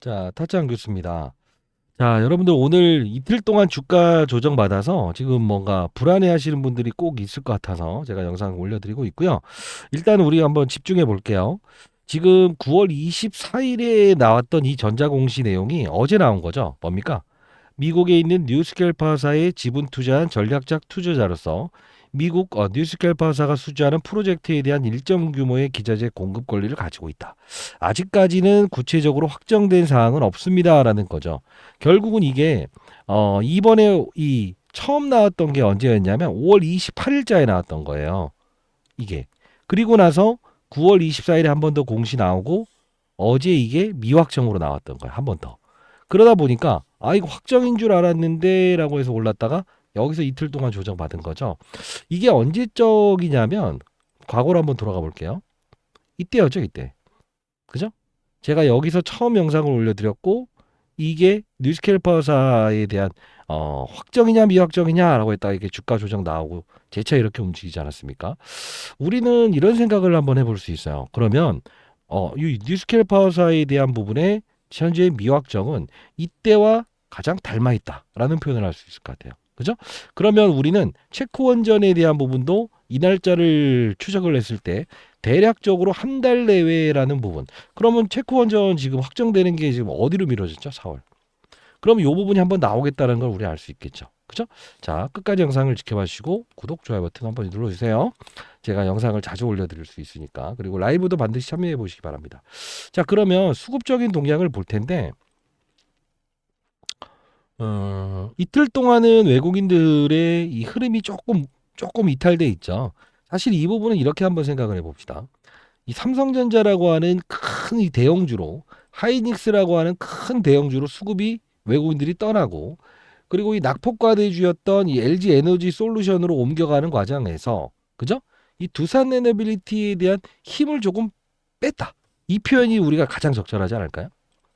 자, 타짱 교수입니다. 자, 여러분들 오늘 이틀 동안 주가 조정 받아서 지금 뭔가 불안해 하시는 분들이 꼭 있을 것 같아서 제가 영상 올려드리고 있고요. 일단 우리 한번 집중해 볼게요. 지금 9월 24일에 나왔던 이 전자공시 내용이 어제 나온 거죠. 뭡니까? 미국에 있는 뉴스캘파사에 지분 투자한 전략적 투자자로서 미국 어, 뉴스캘파사가 수주하는 프로젝트에 대한 일정 규모의 기자재 공급 권리를 가지고 있다. 아직까지는 구체적으로 확정된 사항은 없습니다라는 거죠. 결국은 이게 어, 이번에 이 처음 나왔던 게 언제였냐면 5월 28일자에 나왔던 거예요. 이게 그리고 나서 9월 24일에 한 번 더 공시 나오고 어제 이게 미확정으로 나왔던 거예요. 한 번 더. 그러다 보니까 아 이거 확정인 줄 알았는데라고 해서 올랐다가 여기서 이틀 동안 조정받은 거죠. 이게 언제적이냐면 과거로 한번 돌아가 볼게요. 이때였죠, 이때. 그죠? 제가 여기서 처음 영상을 올려드렸고 이게 뉴스캘퍼사에 대한 어, 확정이냐 미확정이냐라고 했다가 이게 주가 조정 나오고 재차 이렇게 움직이지 않았습니까? 우리는 이런 생각을 한번 해볼 수 있어요. 그러면 어, 이 뉴스캘퍼사에 대한 부분에 현재 미확정은 이때와 가장 닮아 있다라는 표현을 할 수 있을 것 같아요. 그죠? 그러면 우리는 체코 원전에 대한 부분도 이 날짜를 추적을 했을 때 대략적으로 한 달 내외라는 부분. 그러면 체코 원전 지금 확정되는 게 지금 어디로 미뤄졌죠? 4월. 그럼 이 부분이 한번 나오겠다는 걸 우리 알 수 있겠죠. 그죠? 자, 끝까지 영상을 지켜봐 주시고 구독, 좋아요 버튼 한번 눌러 주세요. 제가 영상을 자주 올려 드릴 수 있으니까. 그리고 라이브도 반드시 참여해 보시기 바랍니다. 자, 그러면 수급적인 동향을 볼 텐데 어, 이틀 동안은 외국인들의 이 흐름이 조금 조금 이탈돼 있죠. 사실 이 부분은 이렇게 한번 생각을 해봅시다. 이 삼성전자라고 하는 큰 이 대형주로 하이닉스라고 하는 큰 대형주로 수급이 외국인들이 떠나고 그리고 이 낙폭과대주였던 이 LG 에너지 솔루션으로 옮겨가는 과정에서 그죠? 이 두산 에너빌리티에 대한 힘을 조금 뺐다. 이 표현이 우리가 가장 적절하지 않을까요?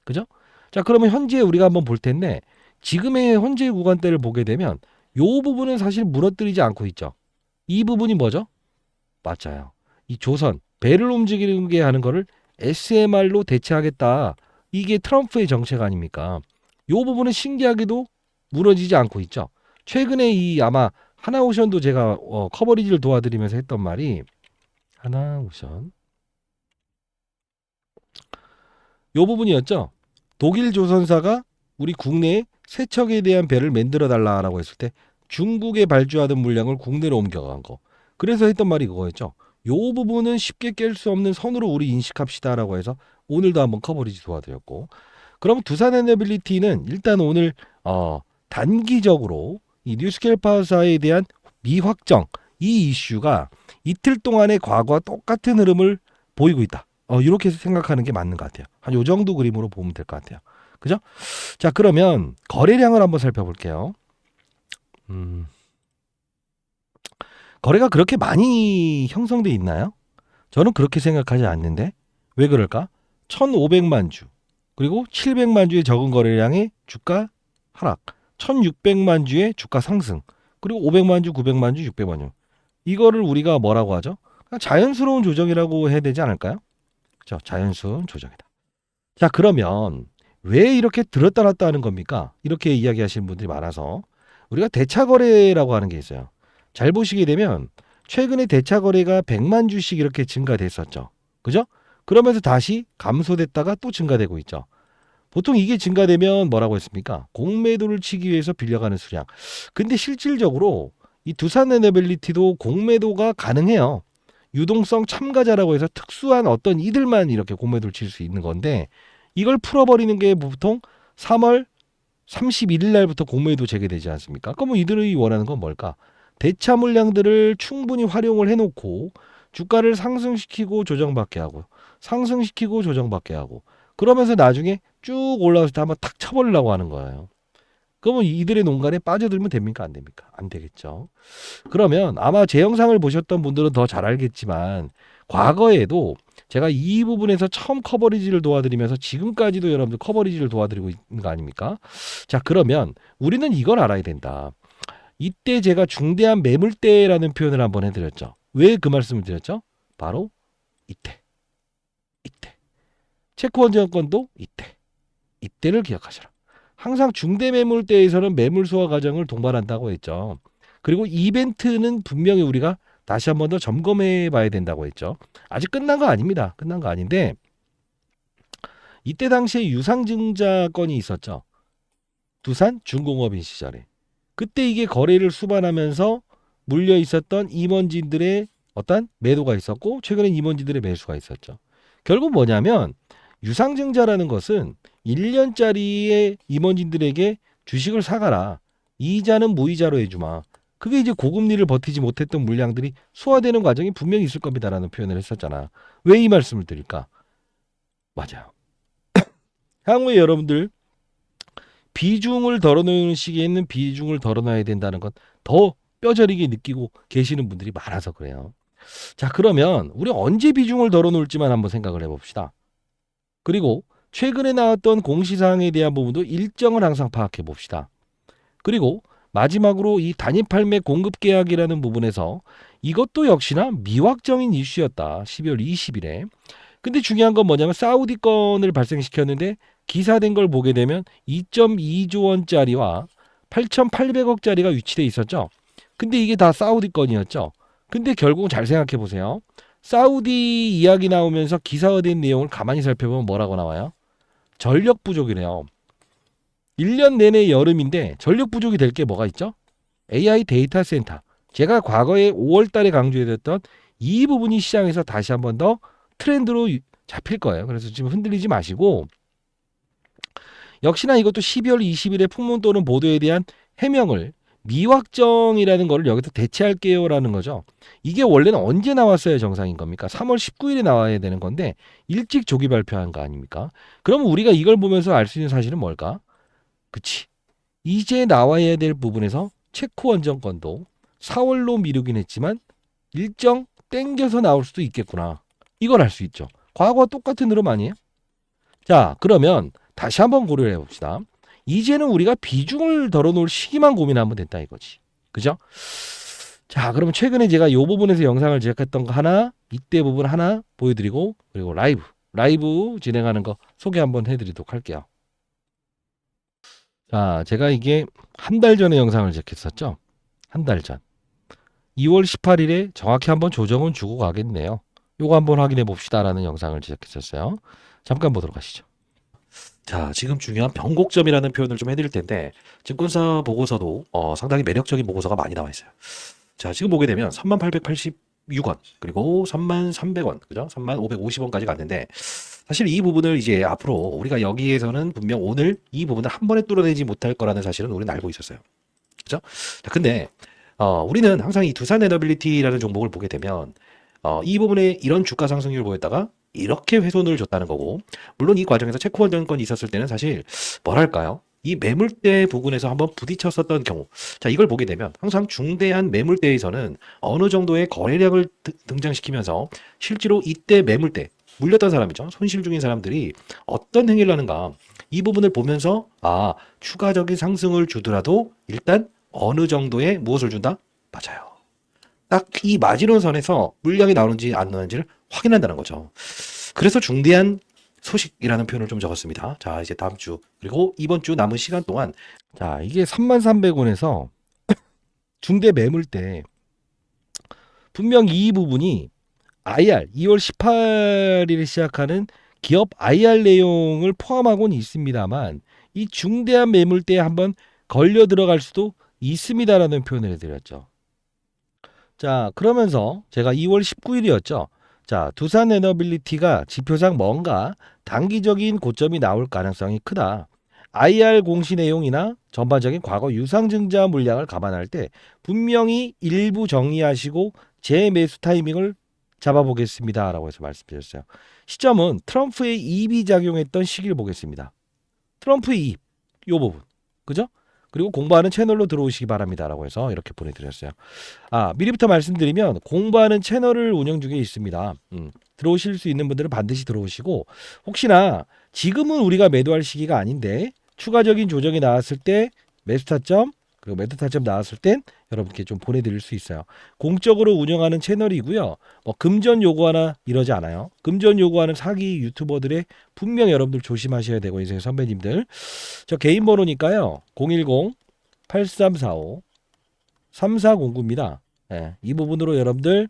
그죠? 자, 그러면 현재 우리가 한번 볼 텐데 지금의 현재 구간대를 보게 되면 요 부분은 사실 무너뜨리지 않고 있죠. 이 부분이 뭐죠? 맞아요. 이 조선 배를 움직이는 게 하는 거를 SMR로 대체하겠다. 이게 트럼프의 정책 아닙니까? 요 부분은 신기하게도 무너지지 않고 있죠. 최근에 이 아마 하나오션도 제가 어, 커버리지를 도와드리면서 했던 말이 하나오션 요 부분이었죠. 독일 조선사가 우리 국내에 세척에 대한 배를 만들어 달라라고 했을 때 중국에 발주하던 물량을 국내로 옮겨간 거. 그래서 했던 말이 그거였죠. 요 부분은 쉽게 깰 수 없는 선으로 우리 인식합시다라고 해서 오늘도 한번 커버리지 도와드렸고 그럼 두산 에너빌리티는 일단 오늘 어 단기적으로 이 뉴스캘파사에 대한 미확정 이 이슈가 이틀 동안의 과거와 똑같은 흐름을 보이고 있다. 어 이렇게 생각하는 게 맞는 것 같아요. 한 요 정도 그림으로 보면 될 것 같아요. 그죠? 자, 그러면 거래량을 한번 살펴볼게요. 음. 거래가 그렇게 많이 형성돼 있나요? 저는 그렇게 생각하지 않는데 왜 그럴까? 1,500만 주 그리고 700만 주의 적은 거래량의 주가 하락, 1,600만 주의 주가 상승, 그리고 500만 주, 900만 주, 600만 주. 이거를 우리가 뭐라고 하죠? 자연스러운 조정이라고 해야 되지 않을까요? 그렇죠? 자연스러운 조정이다. 자, 그러면 왜 이렇게 들었다 놨다 하는 겁니까? 이렇게 이야기하시는 분들이 많아서 우리가 대차 거래라고 하는 게 있어요. 잘 보시게 되면 최근에 대차 거래가 100만 주씩 이렇게 증가됐었죠. 그죠? 그러면서 다시 감소됐다가 또 증가되고 있죠. 보통 이게 증가되면 뭐라고 했습니까? 공매도를 치기 위해서 빌려가는 수량. 근데 실질적으로 이 두산 에너빌리티도 공매도가 가능해요. 유동성 참가자라고 해서 특수한 어떤 이들만 이렇게 공매도를 칠 수 있는 건데 이걸 풀어버리는 게 보통 3월 31일 날부터 공매도 재개되지 않습니까? 그러면 이들이 원하는 건 뭘까? 대차 물량들을 충분히 활용을 해놓고 주가를 상승시키고 조정받게 하고 상승시키고 조정받게 하고 그러면서 나중에 쭉 올라왔을 때 한번 탁 쳐버리려고 하는 거예요. 그러면 이들의 농간에 빠져들면 됩니까? 안 됩니까? 안 되겠죠. 그러면 아마 제 영상을 보셨던 분들은 더 잘 알겠지만 과거에도 제가 이 부분에서 처음 커버리지를 도와드리면서 지금까지도 여러분들 커버리지를 도와드리고 있는 거 아닙니까? 자, 그러면 우리는 이걸 알아야 된다. 이때 제가 중대한 매물대라는 표현을 한번 해드렸죠. 왜 그 말씀을 드렸죠? 바로 이때. 이때. 체코 원 정권도 이때. 이때를 기억하시라. 항상 중대 매물대에서는 매물 소화 과정을 동반한다고 했죠. 그리고 이벤트는 분명히 우리가 다시 한 번 더 점검해 봐야 된다고 했죠. 아직 끝난 거 아닙니다. 끝난 거 아닌데 이때 당시에 유상증자 건이 있었죠. 두산 중공업인 시절에. 그때 이게 거래를 수반하면서 물려 있었던 임원진들의 어떤 매도가 있었고 최근엔 임원진들의 매수가 있었죠. 결국 뭐냐면 유상증자라는 것은 1년짜리의 임원진들에게 주식을 사가라. 이자는 무이자로 해주마. 그게 이제 고금리를 버티지 못했던 물량들이 소화되는 과정이 분명히 있을 겁니다라는 표현을 했었잖아. 왜 이 말씀을 드릴까? 맞아요. 향후에 여러분들 비중을 덜어놓는 시기에는 비중을 덜어놔야 된다는 건 더 뼈저리게 느끼고 계시는 분들이 많아서 그래요. 자, 그러면 우리 언제 비중을 덜어놓을지만 한번 생각을 해봅시다. 그리고 최근에 나왔던 공시사항에 대한 부분도 일정을 항상 파악해 봅시다. 그리고 마지막으로 이 단위 판매 공급 계약이라는 부분에서 이것도 역시나 미확정인 이슈였다. 12월 20일에. 근데 중요한 건 뭐냐면 사우디 건을 발생시켰는데 기사된 걸 보게 되면 2.2조 원짜리와 8,800억짜리가 위치돼 있었죠. 근데 이게 다 사우디 건이었죠. 근데 결국 잘 생각해 보세요. 사우디 이야기 나오면서 기사화된 내용을 가만히 살펴보면 뭐라고 나와요? 전력 부족이래요. 1년 내내 여름인데 전력 부족이 될 게 뭐가 있죠? AI 데이터 센터. 제가 과거에 5월 달에 강조해드렸던 이 부분이 시장에서 다시 한번 더 트렌드로 유- 잡힐 거예요. 그래서 지금 흔들리지 마시고 역시나 이것도 12월 20일에 풍문 또는 보도에 대한 해명을 미확정이라는 거를 여기서 대체할게요라는 거죠. 이게 원래는 언제 나왔어야 정상인 겁니까? 3월 19일에 나와야 되는 건데 일찍 조기 발표한 거 아닙니까? 그러면 우리가 이걸 보면서 알 수 있는 사실은 뭘까? 그치. 이제 나와야 될 부분에서 체코 원정권도 4월로 미루긴 했지만 일정 땡겨서 나올 수도 있겠구나. 이걸 알 수 있죠. 과거와 똑같은 흐름 아니에요? 자, 그러면 다시 한번 고려를 해봅시다. 이제는 우리가 비중을 덜어놓을 시기만 고민하면 된다 이거지. 그죠? 자, 그러면 최근에 제가 이 부분에서 영상을 제작했던 거 하나, 이때 부분 하나 보여드리고, 그리고 라이브, 라이브 진행하는 거 소개 한번 해드리도록 할게요. 자, 제가 이게 한 달 전에 영상을 제작했었죠? 한 달 전. 2월 18일에 정확히 한번 조정은 주고 가겠네요. 요거 한번 확인해 봅시다라는 영상을 제작했었어요. 잠깐 보도록 하시죠. 자, 지금 중요한 변곡점이라는 표현을 좀 해드릴 텐데, 증권사 보고서도 어, 상당히 매력적인 보고서가 많이 나와 있어요. 자, 지금 보게 되면 3886원, 그리고 3300원, 그죠? 3550원까지 갔는데, 사실 이 부분을 이제 앞으로 우리가 여기에서는 분명 오늘 이 부분을 한 번에 뚫어내지 못할 거라는 사실은 우리는 알고 있었어요. 그죠? 자, 근데, 어, 우리는 항상 이 두산 에너빌리티라는 종목을 보게 되면, 어, 이 부분에 이런 주가 상승률을 보였다가 이렇게 훼손을 줬다는 거고, 물론 이 과정에서 체코 원 정권이 있었을 때는 사실 뭐랄까요? 이 매물대 부분에서 한번 부딪혔었던 경우. 자, 이걸 보게 되면 항상 중대한 매물대에서는 어느 정도의 거래량을 드- 등장시키면서 실제로 이때 매물대, 물렸던 사람이죠. 손실 중인 사람들이 어떤 행위를 하는가. 이 부분을 보면서 아, 추가적인 상승을 주더라도 일단 어느 정도의 무엇을 준다? 맞아요. 딱 이 마지노선에서 물량이 나오는지 안 나오는지를 확인한다는 거죠. 그래서 중대한 소식이라는 표현을 좀 적었습니다. 자, 이제 다음 주 그리고 이번 주 남은 시간 동안 자, 이게 3300원에서 중대 매물대 분명 이 부분이 IR 2월 18일에 시작하는 기업 IR 내용을 포함하고는 있습니다만 이 중대한 매물대에 한번 걸려 들어갈 수도 있습니다라는 표현을 해드렸죠. 자, 그러면서 제가 2월 19일이었죠. 자, 두산 에너빌리티가 지표상 뭔가 단기적인 고점이 나올 가능성이 크다. IR 공시 내용이나 전반적인 과거 유상증자 물량을 감안할 때 분명히 일부 정리하시고 재매수 타이밍을 잡아보겠습니다 라고 해서 말씀드렸어요. 시점은 트럼프의 이입이 작용했던 시기를 보겠습니다. 트럼프의 이입, 요 부분, 그죠? 그리고 공부하는 채널로 들어오시기 바랍니다 라고 해서 이렇게 보내드렸어요. 아 미리부터 말씀드리면 공부하는 채널을 운영 중에 있습니다. 음, 들어오실 수 있는 분들은 반드시 들어오시고 혹시나 지금은 우리가 매도할 시기가 아닌데 추가적인 조정이 나왔을 때 매수 타점 그리고 타점 나왔을 땐 여러분께 좀 보내드릴 수 있어요. 공적으로 운영하는 채널이고요. 뭐 금전 요구하나 이러지 않아요. 금전 요구하는 사기 유튜버들의 분명 여러분들 조심하셔야 되고 이제 선배님들 저 개인 번호니까요. 010 8345 3409입니다. 예, 이 부분으로 여러분들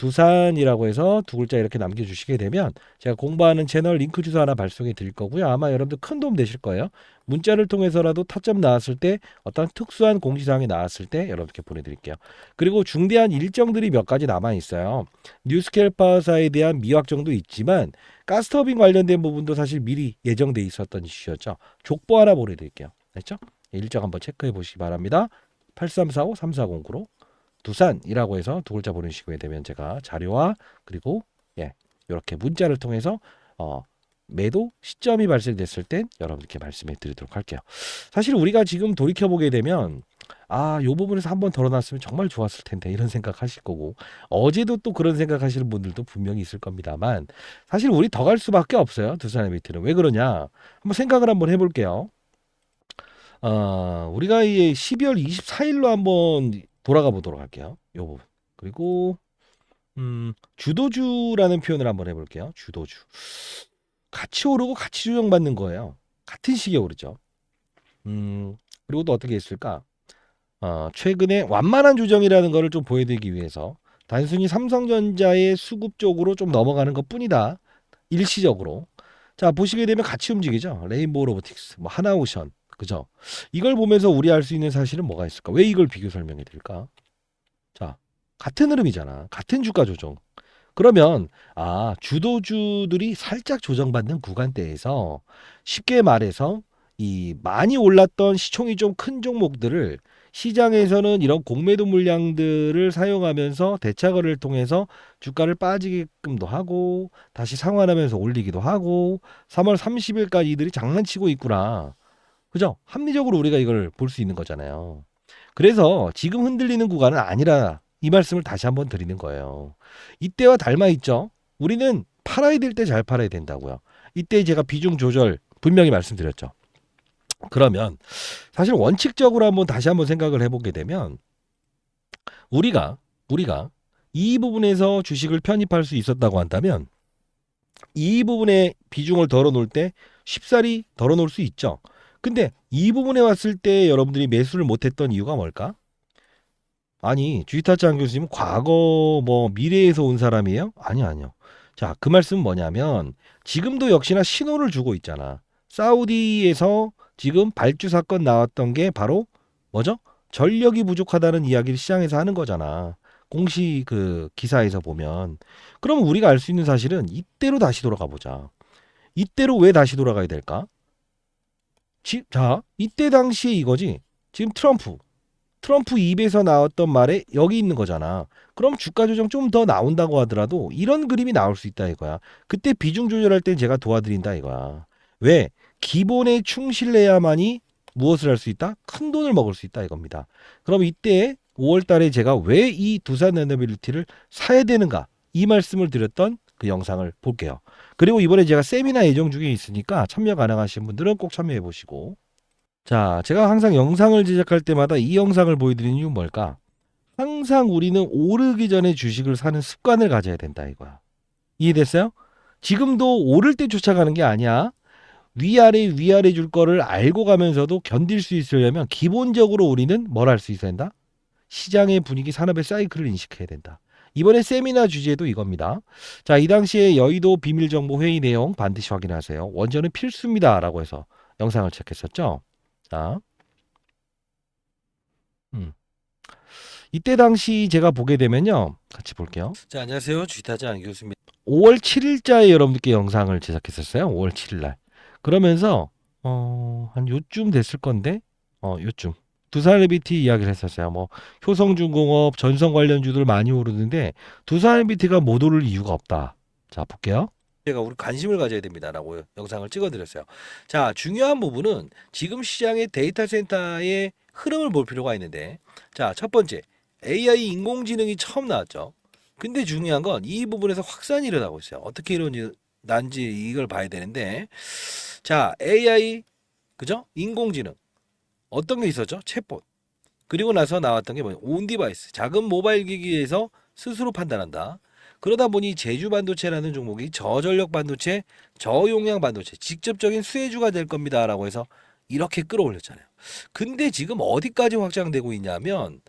두산이라고 해서 두 글자 이렇게 남겨주시게 되면 제가 공부하는 채널 링크 주소 하나 발송해 드릴 거고요. 아마 여러분들 큰 도움 되실 거예요. 문자를 통해서라도 타점 나왔을 때 어떤 특수한 공지사항이 나왔을 때 여러분께 보내드릴게요. 그리고 중대한 일정들이 몇 가지 남아 있어요. 뉴스캘파사에 대한 미확정도 있지만 가스터빙 관련된 부분도 사실 미리 예정돼 있었던 이슈였죠. 족보 하나 보내드릴게요. 됐죠? 일정 한번 체크해 보시기 바랍니다. 8345 3409로 두산이라고 해서 두 글자 보내시게 되면 제가 자료와 그리고 예 이렇게 문자를 통해서 어 매도 시점이 발생됐을 땐 여러분께 말씀해 드리도록 할게요. 사실 우리가 지금 돌이켜 보게 되면 아, 요 부분에서 한번 덜어놨으면 정말 좋았을 텐데 이런 생각 하실 거고 어제도 또 그런 생각 하시는 분들도 분명히 있을 겁니다만 사실 우리 더 갈 수밖에 없어요. 두산의 밑에는 왜 그러냐? 한번 생각을 한번 해볼게요. 어, 우리가 이 12월 24일로 한번 돌아가 보도록 할게요. 요 부분. 그리고 음, 주도주라는 표현을 한번 해볼게요. 주도주. 같이 오르고 같이 조정받는 거예요. 같은 시기에 오르죠. 음, 그리고 또 어떻게 했을까? 어, 최근에 완만한 조정이라는 거를 좀 보여드리기 위해서 단순히 삼성전자의 수급 쪽으로 좀 넘어가는 것 뿐이다. 일시적으로. 자, 보시게 되면 같이 움직이죠. 레인보우 로보틱스, 뭐 하나오션. 그죠? 이걸 보면서 우리 알 수 있는 사실은 뭐가 있을까? 왜 이걸 비교 설명해 드릴까? 자, 같은 흐름이잖아. 같은 주가 조정. 그러면 아, 주도주들이 살짝 조정받는 구간대에서 쉽게 말해서 이 많이 올랐던 시총이 좀 큰 종목들을 시장에서는 이런 공매도 물량들을 사용하면서 대차거래를 통해서 주가를 빠지게끔도 하고 다시 상환하면서 올리기도 하고 3월 30일까지 이들이 장난치고 있구나. 그죠? 합리적으로 우리가 이걸 볼 수 있는 거잖아요. 그래서 지금 흔들리는 구간은 아니라 이 말씀을 다시 한번 드리는 거예요. 이때와 닮아 있죠. 우리는 팔아야 될 때 잘 팔아야 된다고요. 이때 제가 비중 조절 분명히 말씀드렸죠. 그러면 사실 원칙적으로 한번 다시 한번 생각을 해보게 되면 우리가 우리가 이 부분에서 주식을 편입할 수 있었다고 한다면 이 부분에 비중을 덜어 놓을 때 쉽사리 덜어 놓을 수 있죠. 근데 이 부분에 왔을 때 여러분들이 매수를 못했던 이유가 뭘까? 아니 주이타짱 교수님은 과거 뭐 미래에서 온 사람이에요? 아니 아니요. 자 그 말씀은 뭐냐면 지금도 역시나 신호를 주고 있잖아. 사우디에서 지금 발주 사건 나왔던 게 바로 뭐죠? 전력이 부족하다는 이야기를 시장에서 하는 거잖아. 공시 그 기사에서 보면 그럼 우리가 알 수 있는 사실은 이때로 다시 돌아가 보자. 이때로 왜 다시 돌아가야 될까? 지, 자, 이때 당시에 이거지. 지금 트럼프. 트럼프 입에서 나왔던 말에 여기 있는 거잖아. 그럼 주가 조정 좀 더 나온다고 하더라도 이런 그림이 나올 수 있다 이거야. 그때 비중 조절할 땐 제가 도와드린다 이거야. 왜? 기본에 충실해야만이 무엇을 할 수 있다? 큰 돈을 먹을 수 있다 이겁니다. 그럼 이때 5월 달에 제가 왜 이 두산 에너빌리티를 사야 되는가? 이 말씀을 드렸던 그 영상을 볼게요. 그리고 이번에 제가 세미나 예정 중에 있으니까 참여 가능하신 분들은 꼭 참여해 보시고. 자, 제가 항상 영상을 제작할 때마다 이 영상을 보여드리는 이유는 뭘까? 항상 우리는 오르기 전에 주식을 사는 습관을 가져야 된다 이거야. 이해됐어요? 지금도 오를 때 쫓아가는 게 아니야. 위아래 위아래 줄 거를 알고 가면서도 견딜 수 있으려면 기본적으로 우리는 뭘 할 수 있어야 된다? 시장의 분위기, 산업의 사이클을 인식해야 된다. 이번에 세미나 주제도 이겁니다. 자, 이 당시에 여의도 비밀정보 회의 내용 반드시 확인하세요. 원전은 필수입니다 라고 해서 영상을 체크했었죠. 자, 음. 이때 당시 제가 보게 되면요. 같이 볼게요. 자, 안녕하세요. 주타자 안 교수입니다. 5월 7일자에 여러분들께 영상을 제작했었어요. 5월 7일 날. 그러면서 어, 한 요쯤 됐을 건데 어, 요쯤 두산LBT 이야기를 했었어요. 뭐 효성중공업, 전성 관련주들 많이 오르는데 두산LBT가 못 오를 이유가 없다. 자, 볼게요. 제가 우리 관심을 가져야 됩니다라고 영상을 찍어드렸어요. 자, 중요한 부분은 지금 시장의 데이터 센터의 흐름을 볼 필요가 있는데, 자, 첫 번째 AI 인공지능이 처음 나왔죠. 근데 중요한 건 이 부분에서 확산이 일어나고 있어요. 어떻게 이런지 난지 이걸 봐야 되는데, 자, AI 그죠? 인공지능 어떤 게 있었죠? 챗봇. 그리고 나서 나왔던 게 뭐냐? 온 디바이스. 작은 모바일 기기에서 스스로 판단한다. 그러다 보니 제주 반도체라는 종목이 저전력 반도체, 저용량 반도체, 직접적인 수혜주가 될 겁니다라고 해서 이렇게 끌어올렸잖아요. 근데 지금 어디까지 확장되고 있냐면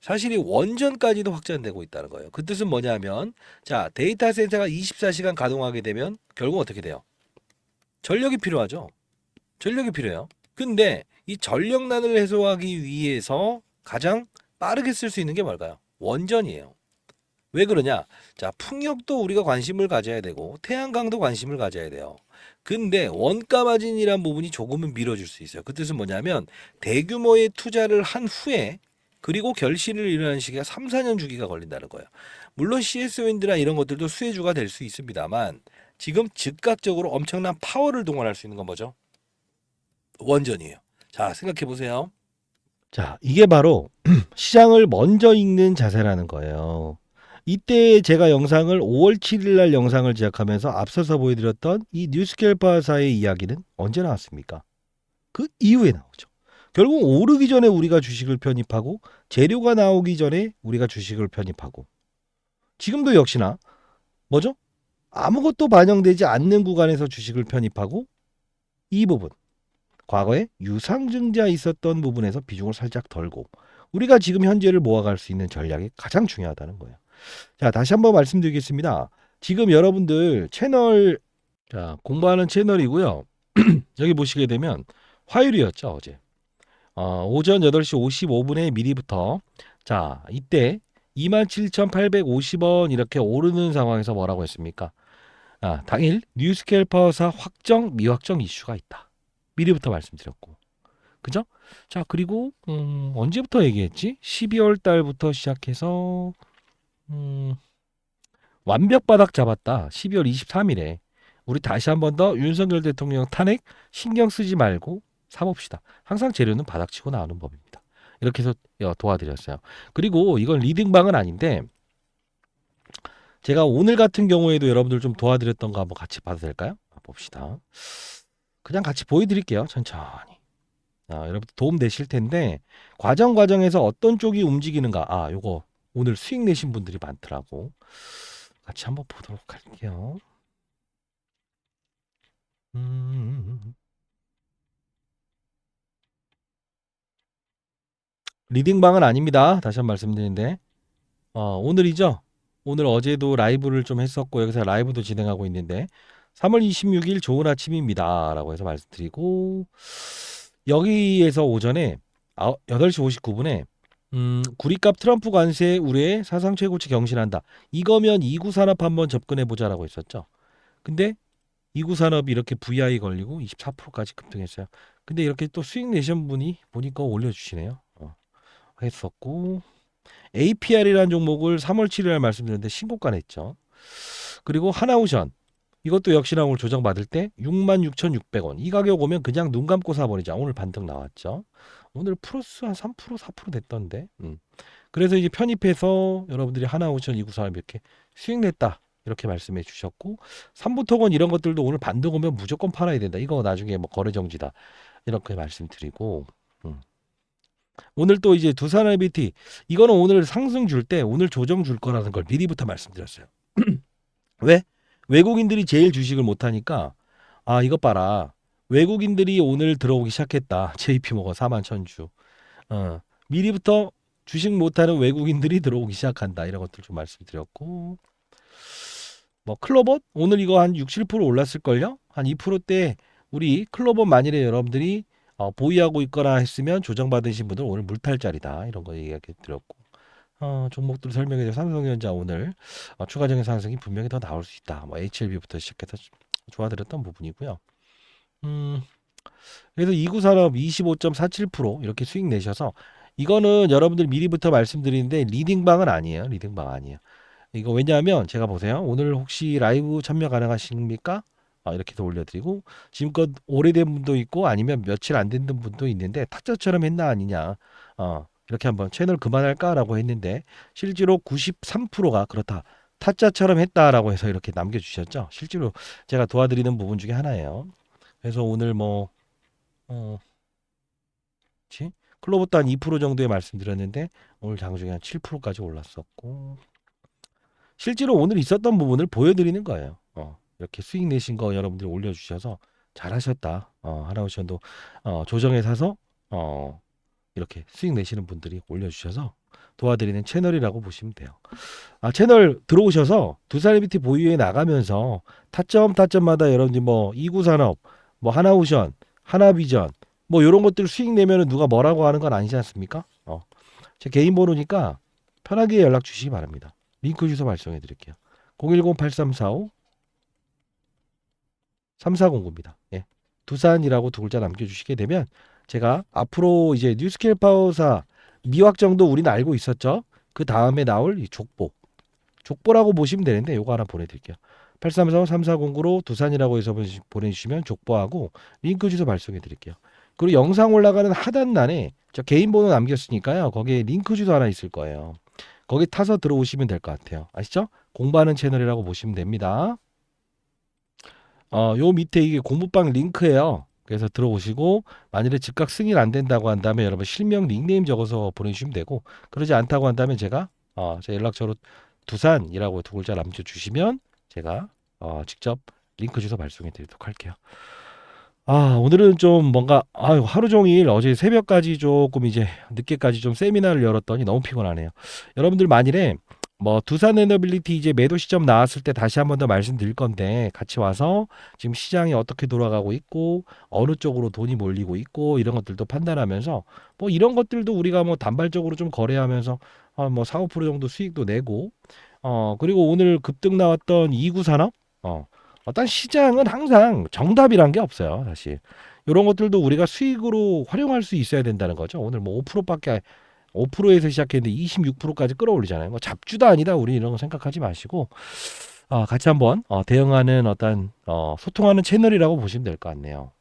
사실 이 원전까지도 확장되고 있다는 거예요. 그 뜻은 뭐냐면 자, 데이터 센터가 24시간 가동하게 되면 결국 어떻게 돼요? 전력이 필요하죠. 전력이 필요해요. 근데 이 전력난을 해소하기 위해서 가장 빠르게 쓸 수 있는 게 뭘까요? 원전이에요. 왜 그러냐? 자, 풍력도 우리가 관심을 가져야 되고 태양광도 관심을 가져야 돼요. 근데 원가 마진이란 부분이 조금은 미뤄질 수 있어요. 그 뜻은 뭐냐면 대규모의 투자를 한 후에 그리고 결실을 이루는 시기가 3, 4년 주기가 걸린다는 거예요. 물론 CS 윈드나 이런 것들도 수혜주가 될 수 있습니다만 지금 즉각적으로 엄청난 파워를 동원할 수 있는 건 뭐죠? 원전이에요. 자, 생각해 보세요. 자, 이게 바로 시장을 먼저 읽는 자세라는 거예요. 이때 제가 영상을 5월 7일 날 영상을 제작하면서 앞서서 보여드렸던 이 뉴스케일파사의 이야기는 언제 나왔습니까? 그 이후에 나오죠. 결국 오르기 전에 우리가 주식을 편입하고 재료가 나오기 전에 우리가 주식을 편입하고 지금도 역시나 뭐죠? 아무것도 반영되지 않는 구간에서 주식을 편입하고 이 부분 과거에 유상증자 있었던 부분에서 비중을 살짝 덜고 우리가 지금 현재를 모아갈 수 있는 전략이 가장 중요하다는 거예요. 자, 다시 한번 말씀드리겠습니다. 지금 여러분들 채널 자, 공부하는 채널이고요. 여기 보시게 되면 화요일이었죠, 어제. 어, 오전 8시 55분에 미리부터 자, 이때 27,850원 이렇게 오르는 상황에서 뭐라고 했습니까? 아, 당일 파워사 확정 미확정 이슈가 있다. 미리부터 말씀드렸고. 그죠? 자, 그리고 음, 언제부터 얘기했지? 12월 달부터 시작해서 음, 완벽 바닥 잡았다. 12월 23일에 우리 다시 한 번 더 윤석열 대통령 탄핵 신경 쓰지 말고 사봅시다. 항상 재료는 바닥 치고 나오는 법입니다. 이렇게 해서 어, 도와드렸어요. 그리고 이건 리딩방은 아닌데 제가 오늘 같은 경우에도 여러분들 좀 도와드렸던 거 한번 같이 봐도 될까요? 봅시다. 그냥 같이 보여드릴게요. 천천히. 아, 여러분 도움 되실 텐데 과정 과정에서 어떤 쪽이 움직이는가. 아, 요거 오늘 수익 내신 분들이 많더라고. 같이 한번 보도록 할게요. 음. 리딩방은 아닙니다. 다시 한 번 말씀드리는데 어, 오늘이죠. 오늘 어제도 라이브를 좀 했었고 여기서 라이브도 진행하고 있는데 3월 26일 좋은 아침입니다 라고 해서 말씀드리고 여기에서 오전에 8시 59분에 음, 구리값 트럼프 관세 우려에 사상 최고치 경신한다. 이거면 이구 산업 한번 접근해 보자라고 했었죠. 근데 이구 산업이 이렇게 VI 걸리고 24%까지 급등했어요. 근데 이렇게 또 수익 내신 분이 보니까 올려주시네요. 어, 했었고 APR이라는 종목을 3월 7일에 말씀드렸는데 신고가 냈죠. 그리고 하나우션 이것도 역시나 오늘 조정 받을 때 66,600원 이 가격 오면 그냥 눈 감고 사버리자. 오늘 반등 나왔죠. 오늘 플러스 한 3% 4% 됐던데. 음. 그래서 이제 편입해서 여러분들이 하나오션 이구사람 이렇게 수익 냈다. 이렇게 말씀해 주셨고 삼부토건 이런 것들도 오늘 반등 오면 무조건 팔아야 된다. 이거 나중에 뭐 거래 정지다. 이렇게 말씀드리고 음. 오늘 또 이제 두산 IBT 이거는 오늘 상승 줄 때 오늘 조정 줄 거라는 걸 미리부터 말씀드렸어요. 왜? 외국인들이 제일 주식을 못 하니까 아, 이것 봐라. 외국인들이 오늘 들어오기 시작했다. JP 모건 4만 천주. 어, 미리부터 주식 못하는 외국인들이 들어오기 시작한다. 이런 것들 좀 말씀드렸고. 뭐 클로버 오늘 이거 한 6, 7% 올랐을 걸요? 한 2%대 우리 클로버 만일에 여러분들이 어, 보유하고 있거나 했으면 조정받으신 분들 오늘 물탈 자리다. 이런 거 얘기해 드렸고. 어, 종목들 설명해 드려 삼성전자 오늘 어, 추가적인 상승이 분명히 더 나올 수 있다. 뭐 HLB부터 시작해서 좋아드렸던 부분이고요. 음, 그래서 이구 산업 25.47% 이렇게 수익 내셔서 이거는 여러분들 미리부터 말씀드리는데 리딩방은 아니에요. 리딩방 아니에요. 이거 왜냐하면 제가 보세요. 오늘 혹시 라이브 참여 가능하십니까? 아, 이렇게도 올려드리고 지금껏 오래된 분도 있고 아니면 며칠 안 된 분도 있는데 타짜처럼 했나 아니냐. 어, 이렇게 한번 채널 그만할까라고 했는데 실제로 93%가 그렇다. 타짜처럼 했다라고 해서 이렇게 남겨주셨죠. 실제로 제가 도와드리는 부분 중에 하나예요. 그래서 오늘 뭐 어, 지 클로버도 한 2% 정도의 말씀드렸는데 오늘 장중에 한 7%까지 올랐었고 실제로 오늘 있었던 부분을 보여드리는 거예요. 어, 이렇게 수익 내신 거 여러분들이 올려주셔서 잘하셨다. 어, 하나오션도 어, 조정에 사서 어, 이렇게 수익 내시는 분들이 올려주셔서 도와드리는 채널이라고 보시면 돼요. 아, 채널 들어오셔서 두산리비티 보유에 나가면서 타점 타점마다 여러분들 뭐 이구산업, 뭐 하나오션, 하나비전 뭐 이런 것들 수익 내면은 누가 뭐라고 하는 건 아니지 않습니까? 어. 제 개인 번호니까 편하게 연락 주시기 바랍니다. 링크 주소 발송해 드릴게요. 010-8345 3409입니다. 예. 두산이라고 두 글자 남겨주시게 되면 제가 앞으로 이제 뉴스케일 파워사 미확 정도 우리는 알고 있었죠. 그 다음에 나올 이 족보. 족보라고 보시면 되는데 요거 하나 보내드릴게요. 8345-3409로 두산이라고 해서 보내주- 보내주시면 족보하고 링크 주소 발송해 드릴게요. 그리고 영상 올라가는 하단란에 저 개인 번호 남겼으니까요. 거기에 링크 주소 하나 있을 거예요. 거기 타서 들어오시면 될 것 같아요. 아시죠? 공부하는 채널이라고 보시면 됩니다. 어, 요 밑에 이게 공부방 링크예요. 그래서 들어오시고 만일에 즉각 승인 안 된다고 한다면 여러분 실명 닉네임 적어서 보내주시면 되고 그러지 않다고 한다면 제가 어, 제 연락처로 두산이라고 두 글자 남겨주시면 제가 어, 직접 링크 주소 발송해 드리도록 할게요. 아 오늘은 좀 뭔가 아유, 하루 종일 어제 새벽까지 조금 이제 늦게까지 좀 세미나를 열었더니 너무 피곤하네요. 여러분들 만일에 뭐 두산 에너빌리티 이제 매도 시점 나왔을 때 다시 한 번 더 말씀드릴 건데 같이 와서 지금 시장이 어떻게 돌아가고 있고 어느 쪽으로 돈이 몰리고 있고 이런 것들도 판단하면서 뭐 이런 것들도 우리가 뭐 단발적으로 좀 거래하면서 아뭐 4, 5% 정도 수익도 내고. 어 그리고 오늘 급등 나왔던 이구 산업? 어 어떤 시장은 항상 정답이란 게 없어요 사실. 이런 것들도 우리가 수익으로 활용할 수 있어야 된다는 거죠. 오늘 뭐 5%밖에 5%에서 시작했는데 26%까지 끌어올리잖아요. 뭐 잡주도 아니다. 우리 이런 거 생각하지 마시고 아, 같이 한번 어, 대응하는 어떤 어, 소통하는 채널이라고 보시면 될 것 같네요.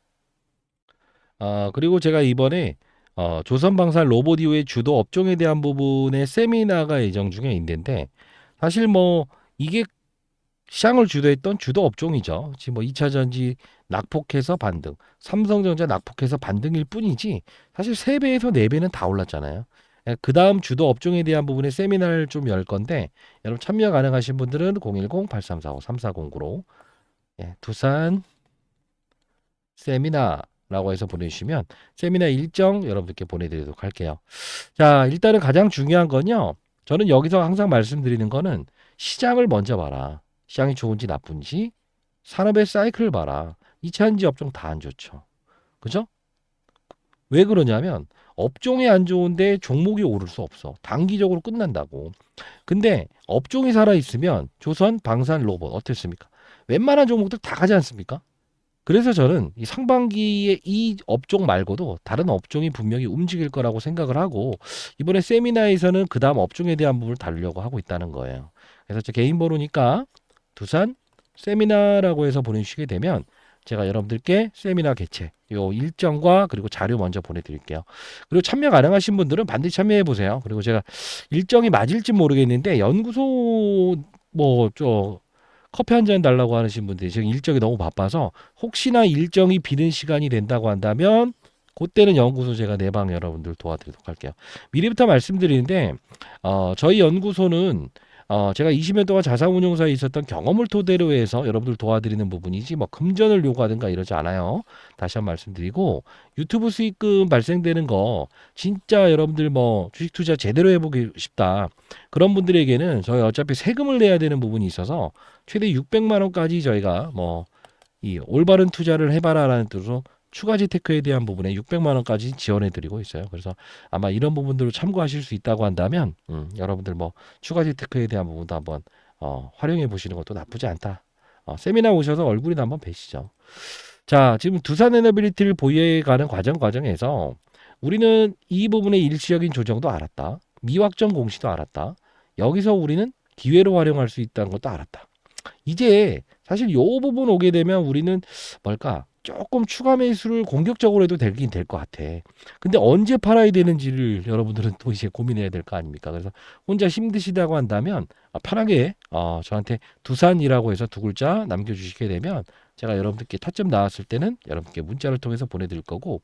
아, 그리고 제가 이번에 어, 조선방산 로보디오의 주도 업종에 대한 부분의 세미나가 예정 중에 있는데 사실 뭐 이게 시장을 주도했던 주도 업종이죠. 지금 뭐 2차 전지 낙폭해서 반등, 삼성전자 낙폭해서 반등일 뿐이지 사실 3배에서 4배는 다 올랐잖아요. 그 다음 주도 업종에 대한 부분에 세미나를 좀 열 건데 여러분 참여 가능하신 분들은 010-8345-3409로 예, 두산 세미나 라고 해서 보내주시면 세미나 일정 여러분들께 보내드리도록 할게요. 자 일단은 가장 중요한 건요. 저는 여기서 항상 말씀드리는 거는 시장을 먼저 봐라. 시장이 좋은지 나쁜지 산업의 사이클을 봐라. 2차전지 업종 다 안 좋죠. 그죠? 왜 그러냐면 업종이 안 좋은데 종목이 오를 수 없어. 단기적으로 끝난다고. 근데 업종이 살아 있으면 조선, 방산, 로봇 어땠습니까? 웬만한 종목들 다 가지 않습니까? 그래서 저는 이 상반기에 이 업종 말고도 다른 업종이 분명히 움직일 거라고 생각을 하고 이번에 세미나에서는 그 다음 업종에 대한 부분을 다루려고 하고 있다는 거예요. 그래서 제 개인 번호니까 두산 세미나라고 해서 보내주시게 되면 제가 여러분들께 세미나 개최 요 일정과 그리고 자료 먼저 보내드릴게요. 그리고 참여 가능하신 분들은 반드시 참여해 보세요. 그리고 제가 일정이 맞을지 모르겠는데 연구소 뭐저 커피 한 잔 달라고 하시는 분들이 지금 일정이 너무 바빠서 혹시나 일정이 비는 시간이 된다고 한다면 그때는 연구소 제가 내방 여러분들 도와드리도록 할게요. 미리부터 말씀드리는데 어, 저희 연구소는 어, 제가 20년 동안 자산운용사에 있었던 경험을 토대로 해서 여러분들 도와드리는 부분이지 뭐 금전을 요구하든가 이러지 않아요. 다시 한 번 말씀드리고 유튜브 수익금 발생되는 거 진짜 여러분들 뭐 주식 투자 제대로 해보기 싶다. 그런 분들에게는 저희 어차피 세금을 내야 되는 부분이 있어서 최대 600만 원까지 저희가 뭐 이 올바른 투자를 해봐라라는 뜻으로 추가 재테크에 대한 부분에 600만 원까지 지원해 드리고 있어요. 그래서 아마 이런 부분들을 참고하실 수 있다고 한다면 음, 여러분들 뭐 추가 재테크에 대한 부분도 한번 어, 활용해 보시는 것도 나쁘지 않다. 어, 세미나 오셔서 얼굴이나 한번 뵈시죠. 자, 지금 두산 에너빌리티를 보유해 가는 과정 과정에서 우리는 이 부분의 일시적인 조정도 알았다. 미확정 공시도 알았다. 여기서 우리는 기회로 활용할 수 있다는 것도 알았다. 이제 사실 요 부분 오게 되면 우리는 뭘까? 조금 추가 매수를 공격적으로 해도 되긴 될 것 같아. 근데 언제 팔아야 되는지를 여러분들은 또 이제 고민해야 될 거 아닙니까? 그래서 혼자 힘드시다고 한다면 아, 편하게 어, 저한테 두산이라고 해서 두 글자 남겨주시게 되면 제가 여러분들께 타점 나왔을 때는 여러분께 문자를 통해서 보내드릴 거고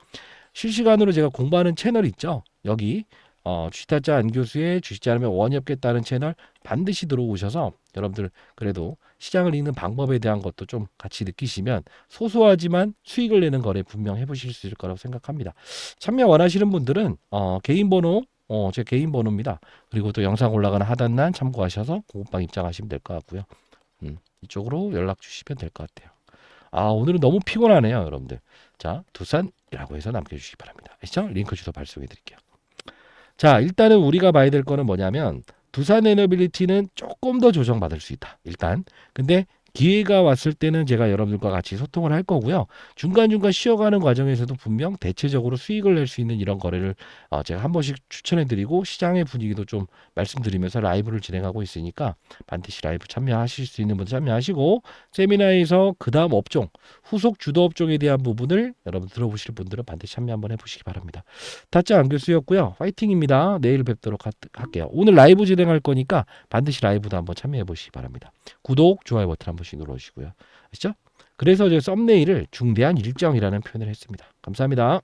실시간으로 제가 공부하는 채널 있죠. 여기 어, 주식타짜 안 교수의 주식자 않으면 원이 없겠다는 채널 반드시 들어오셔서 여러분들 그래도 시장을 읽는 방법에 대한 것도 좀 같이 느끼시면 소소하지만 수익을 내는 거래 분명 해보실 수 있을 거라고 생각합니다. 참여 원하시는 분들은 어, 개인 번호 어, 제 개인 번호입니다. 그리고 또 영상 올라가는 하단란 참고하셔서 공부방 입장하시면 될 것 같고요. 음, 이쪽으로 연락 주시면 될 것 같아요. 아 오늘은 너무 피곤하네요, 여러분들. 자 두산이라고 해서 남겨주시기 바랍니다. 아시죠? 링크 주소 발송해 드릴게요. 자 일단은 우리가 봐야 될 거는 뭐냐면 두산 에너빌리티는 조금 더 조정받을 수 있다. 일단 근데 기회가 왔을 때는 제가 여러분들과 같이 소통을 할 거고요. 중간중간 쉬어가는 과정에서도 분명 대체적으로 수익을 낼 수 있는 이런 거래를 어, 제가 한 번씩 추천해 드리고 시장의 분위기도 좀 말씀드리면서 라이브를 진행하고 있으니까 반드시 라이브 참여하실 수 있는 분들 참여하시고 세미나에서 그 다음 업종 후속 주도 업종에 대한 부분을 여러분 들어보실 분들은 반드시 참여 한번 해 보시기 바랍니다. 타짜 안 교수였고요. 파이팅입니다. 내일 뵙도록 하- 할게요. 오늘 라이브 진행할 거니까 반드시 라이브도 한번 참여해 보시기 바랍니다. 구독, 좋아요 버튼 한 번씩 눌러주시고요. 아시죠? 그래서 제 썸네일을 중대한 일정이라는 표현을 했습니다. 감사합니다.